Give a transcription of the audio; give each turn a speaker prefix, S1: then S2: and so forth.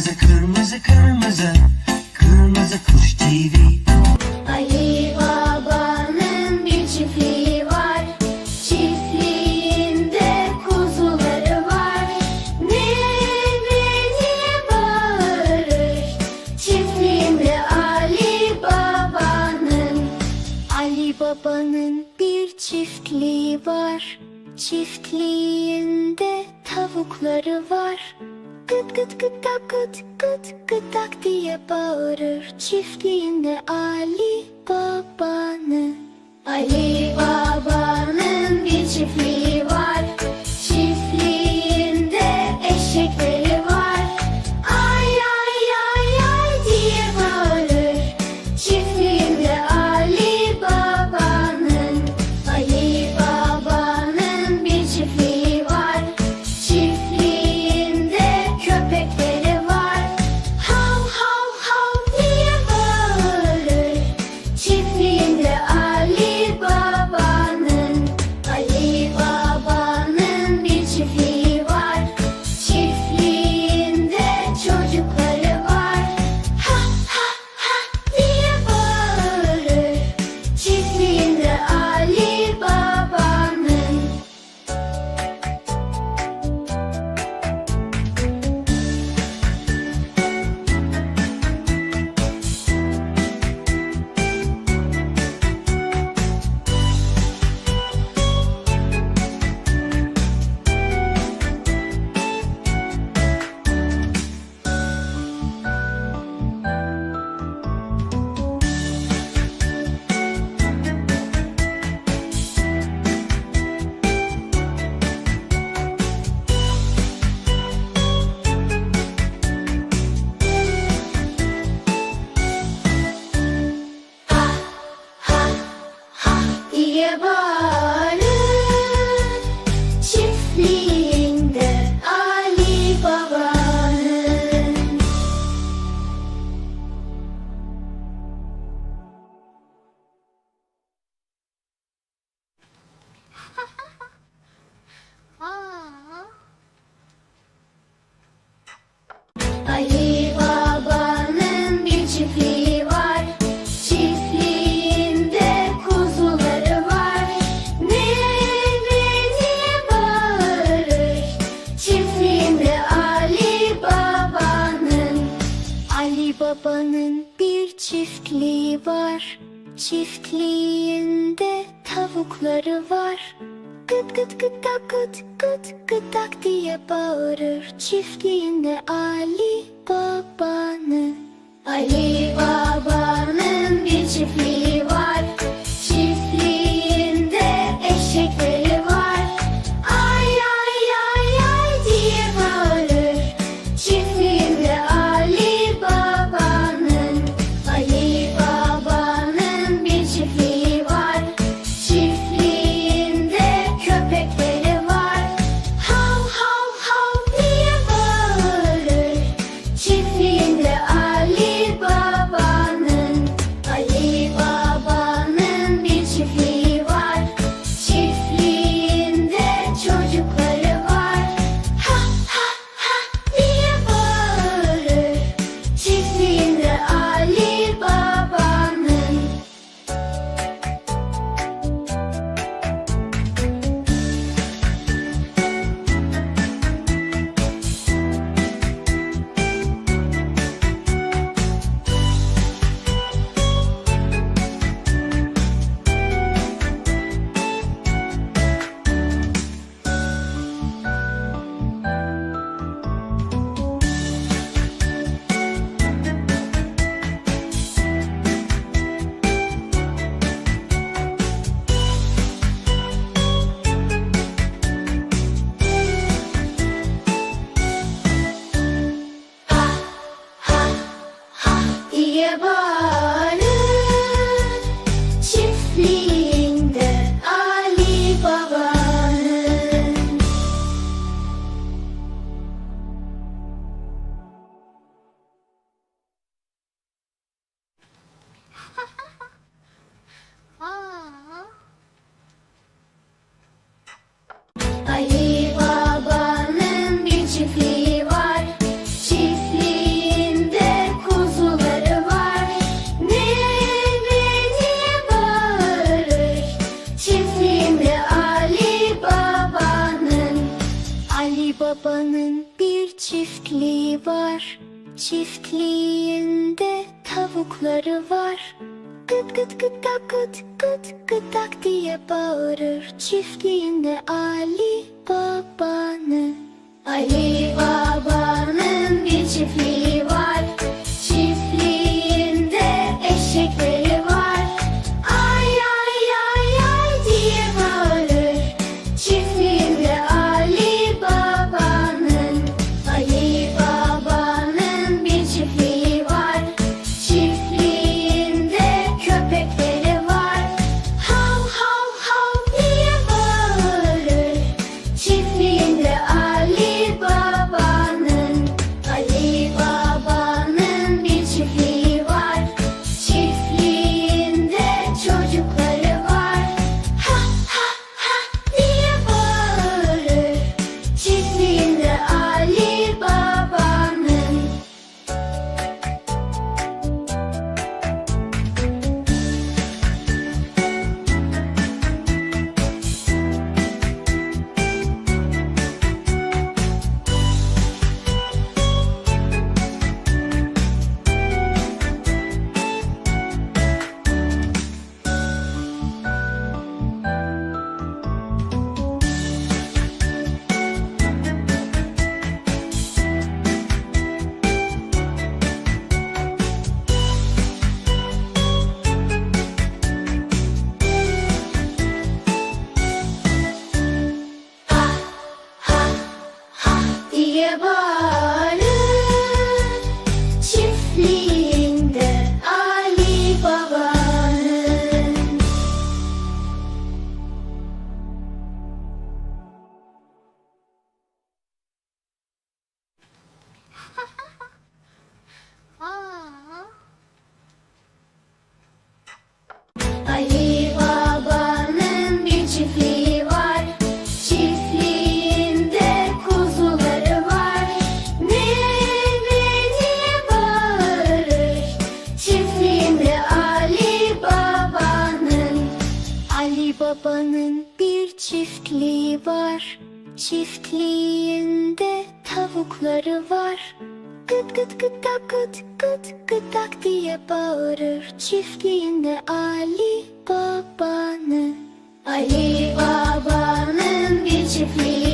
S1: Kırmızı kırmızı kırmızı Kırmızı kuş TV
S2: Ali Baba'nın bir çiftliği var. Çiftliğinde kuzuları var. Ne diye bağırır. Çiftliğinde Ali Baba'nın. Ali Baba'nın bir çiftliği var. Çiftliğinde tavukları var. Gıt gıt gıdak gıt gıt gıdak diye bağırır Çiftliğinde Ali Baba'nın Ali Baba'nın bir çiftliği var. Çiftliğinde tavukları var. Gıt gıt gıdak gıt gıt gıdak diye bağırır Çiftliğinde Ali Baba'nın Ali Baba'nın bir çiftliği babanın bir çiftliği var. Çiftliğinde tavukları var. Gıt gıt gıdak gıt gıt gıdak diye bağırır. Çiftliğinde Ali babanı Ali babanı babanın bir çiftliği var. Çiftliğinde tavukları var. Gıt gıt gıdak gıt gıt gıdak diye bağırır. Çiftliğinde Ali babanın Ali babanın bir çiftliği